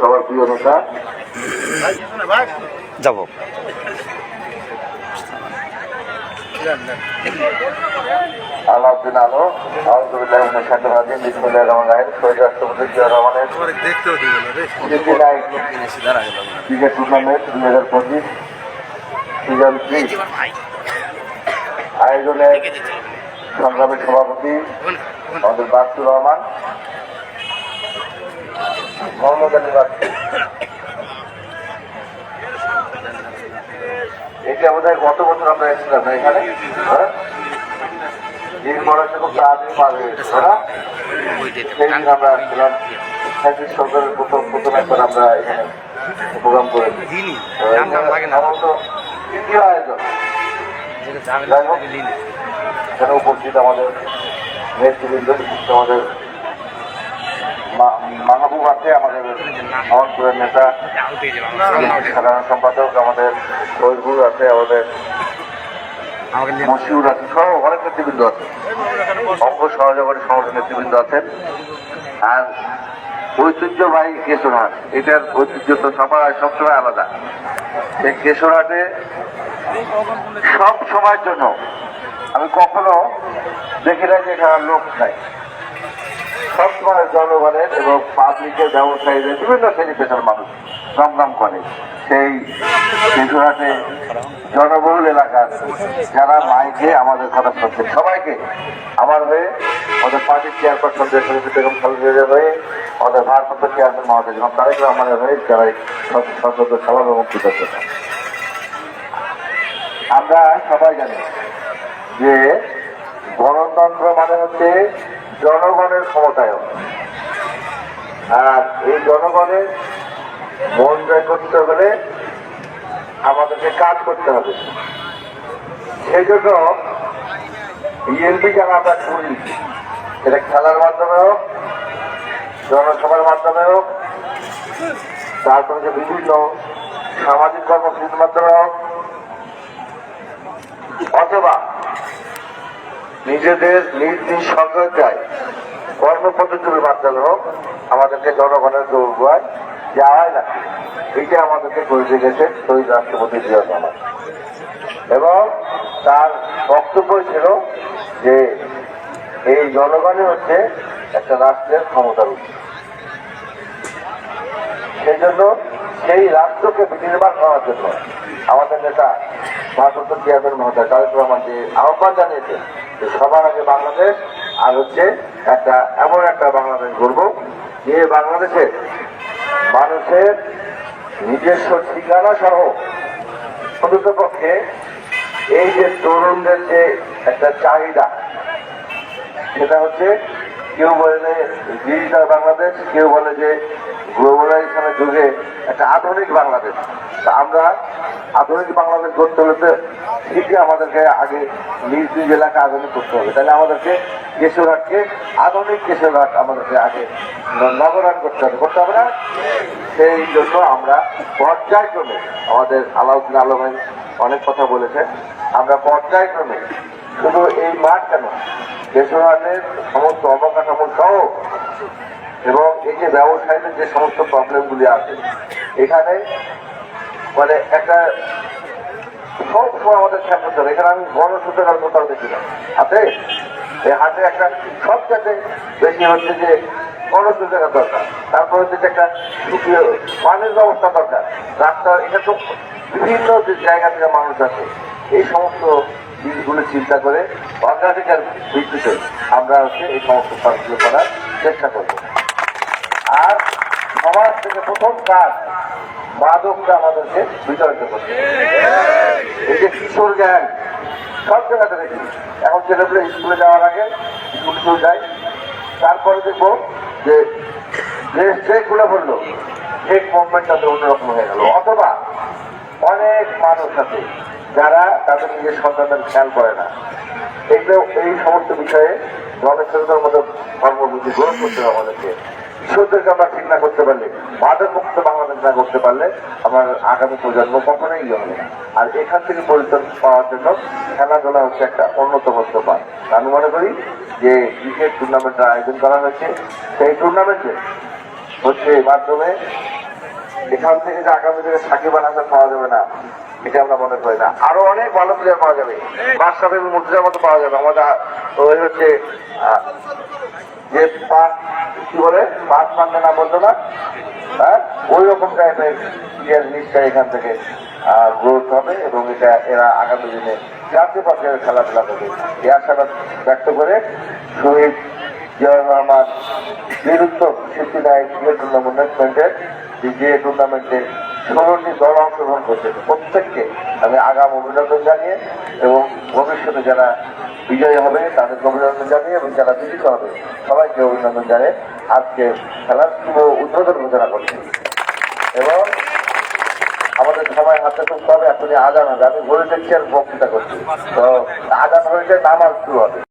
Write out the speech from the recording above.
সবার প্রিয় নেতা। যাব। আলাউদ্দিন আলো আলহামদুলিল্লাহ শাকিরাদিন বিসমুল্লাহ রহমান রাহিম শহীদ রাষ্ট্রপতি জিয়া রহমানের সিটি নাইট ক্রিকেট টুর্নামেন্ট দুই হাজার পঁচিশ। সিজন থ্রি আয়োজনে সংগ্রামের সভাপতি আমাদের বাস্তুর রহমান। মোহাম্মদ আলী বাস্তু এটা বোধ হয় গত বছর আমরা এসেছিলাম না এখানে? হ্যাঁ? বড় খুব তাড়াতাড়ি পাবে ওরা সেই আমরা আসছিলাম। সরকারের প্রথম প্রথম একবার আমরা এখানে প্রোগ্রাম করেছি তো তৃতীয় আয়োজন। যাই হোক, এখানে উপস্থিত আমাদের নেতৃবৃন্দ আমাদের মাহবুব আছে, আমাদের আমনপুরের নেতা, সাধারণ সম্পাদক, আমাদের ফজলুর আছে, আমাদের মশিউর আছে সহ অনেক নেতৃবৃন্দ আছে। অঙ্গ সহযোগী সংগঠন নেতৃবৃন্দ আছেন। আর ঐতিহ্যবাহী কেশরহাট, এটার ঐতিহ্য তো সবার, সবসময় আলাদা। এই কেশরহাটে সব সময়ের জন্য, আমি কখনো দেখি নাই যে এখানে লোক নাই। সবসময় জনগণের এবং পাবলিকের ব্যবসায়ীদের, বিভিন্ন শ্রেণি পেশার মানুষ সংগ্রাম করে। সেই কেশরহাটে জনবহুল এলাকার যারা মাইকে আমাদের কথা শুনছেন, সবাইকে আমার হয়ে আমাদের পার্টির চেয়ারপারসন দেশের বেগম খালেদের হয়ে আমাদের ভারপ্রাপ্ত চেয়ারম্যান মহাদেব এবং তারেক রহমানের হয়ে যারা সশস্ত্র সভা এবং কৃতজ্ঞতা আমরা সবাই জানি যে গণতন্ত্র মানে হচ্ছে জনগণের ক্ষমতায়ন আর এই জনগণের মন জয় করতে হলে আমাদেরকে কাজ করতে হবে। সেই জন্য বিএনপি যারা আমরা করি, সেটা খেলার মাধ্যমে হোক, জনসভার মাধ্যমে হোক, তারপরে যে বিভিন্ন সামাজিক কর্মসূচির মাধ্যমে হোক, অথবা নিজেদের নিজ নিজ সরকার কর্মপদ্ধতির মাধ্যমে হোক, আমাদেরকে জনগণের দৌড়ায় যাওয়াই না এইটা আমাদেরকে করে দিয়েছে শহীদ রাষ্ট্রপতি জিয়া এবং তার বক্তব্য ছিল যে, এই জনগণই হচ্ছে একটা রাষ্ট্রের ক্ষমতার উৎস। সেই জন্য সেই রাষ্ট্রকে বিনির্মাণ করার জন্য আমাদের নেতা ভারপ্রাপ্ত চেয়ারম্যান মহোদয় তারেক রহমান যে আহ্বান জানিয়েছেন যে সবার আগে বাংলাদেশ আর হচ্ছে একটা এমন একটা বাংলাদেশ গড়ব যে বাংলাদেশে মানুষের নিজস্ব ঠিকানা সহ অন্তত পক্ষে এই যে তরুণদের যে একটা চাহিদা, সেটা হচ্ছে কেউ বলে যে ডিজিটাল বাংলাদেশ, কেউ বলে যে গ্লোবালাইজেশনের যুগে একটা আধুনিক বাংলাদেশ। তা আমরা আধুনিক বাংলাদেশ করতে হলে তো ঠিকই আমাদেরকে আগে নিজ নিজ এলাকা আধুনিক করতে হবে। তাহলে আমাদেরকে কেশরহাটকে আধুনিক কেশরহাট আমাদেরকে আগে নগরায়ণ করতে হবে। করতে হবে না? সেই জন্য আমরা পর্যায়ক্রমে আমাদের আলাউদ্দিন আলম ভাই অনেক কথা বলেছে আমরা পর্যায়ক্রমে শুধু এই মাঠ কেন, কেশরহাটের সমস্ত অবকাঠামো সহ এই যে ব্যবসায়ীদের যে সমস্ত প্রবলেমগুলি আছে, এখানে মানে একটা সব সময় আমাদের খেয়াল করতে হবে। এখানে আমি গণসূচনার কোথাও দেখি না হাতে? এই হাতে একটা সবচেয়ে বেশি হচ্ছে যে গণসূচনা দরকার। তারপর হচ্ছে যে একটা পানির ব্যবস্থা দরকার। রাস্তার এটা তো বিভিন্ন যে জায়গা থেকে মানুষ আছে এই সমস্ত জিনিসগুলো চিন্তা করে অগ্রাধিকার ভিত্তিতে আমরা হচ্ছে এই সমস্ত কাজগুলো করার চেষ্টা করব। প্রথম কাজ মাদকটা আমাদেরকে বিতাড়িত করছে এই যে কিশোর গ্যাং, সব জায়গাতে দেখি। এখন ছেলেগুলো স্কুলে যাওয়ার আগে স্কুল স্কুল যায় তারপরে দেখব যে ড্রেস যে খুলে পড়ল ঠিক মুভমেন্টটাতে অন্যরকম হয়ে গেল। অথবা অনেক মানুষ আছে যারা তাদের নিজের সন্তানদের খেয়াল করে না। এগুলো এই সমস্ত বিষয়ে গবেষণার মতো কর্মসূচি গ্রহণ করতে হবে আমাদেরকে। কিশোরদেরকে আমরা ঠিক না করতে পারলে মাদক মুক্ত বাংলাদেশ না করতে পারলে আমার আগামী প্রজন্ম কখনোই ইয়ে হবে আর এখান থেকে পরিত্রাণ পাওয়ার জন্য খেলাধুলা হচ্ছে একটা অন্যতম সোপান আমি মনে করি যে ক্রিকেট টুর্নামেন্টের আয়োজন করা হয়েছে। সেই টুর্নামেন্টে হচ্ছে মাধ্যমে এখান থেকে যে আগামী দিনে সাকিব আল পাওয়া যাবে না এটা আমরা মনে করি না। আরও অনেক ভালো প্লেয়ার পাওয়া যাবে। বাদশাহ এবং মতো পাওয়া যাবে। আমাদের ওই হচ্ছে যে পাঁচ কি বলে? পাঁচ মানবে না বলতো না? হ্যাঁ? ওই রকম টাইপের প্লেয়ার নিশ্চয় এখান থেকে গ্রোথ হবে এবং এটা এরা আগামী দিনে জাতীয় পর্যায়ে খেলাধুলা করবে। এই আশাবাদ ব্যক্ত করে শহীদ জিয়াউর রহমান বীরত্ব সিদ্ধিদায়ক ক্রিকেট টুর্নামেন্টের যে টুর্নামেন্টে ষোলোটি দল অংশগ্রহণ করছে। প্রত্যেককে আমি আগাম অভিনন্দন জানিয়ে এবং ভবিষ্যতে যারা বিজয়ী হবে তাদেরকে অভিনন্দন জানিয়ে এবং যারা বিজিত হবে, সবাইকে অভিনন্দন জানিয়ে আজকে খেলার শুভ উদ্বোধন ঘোষণা করছি। এবং আমাদের সবাই হাতে তুলতে হবে, এখনই আজান হবে। আমি বলে দেখছি আর বক্তৃতা করছি। তো আজান হয়েছে নামাজ শুরু হবে।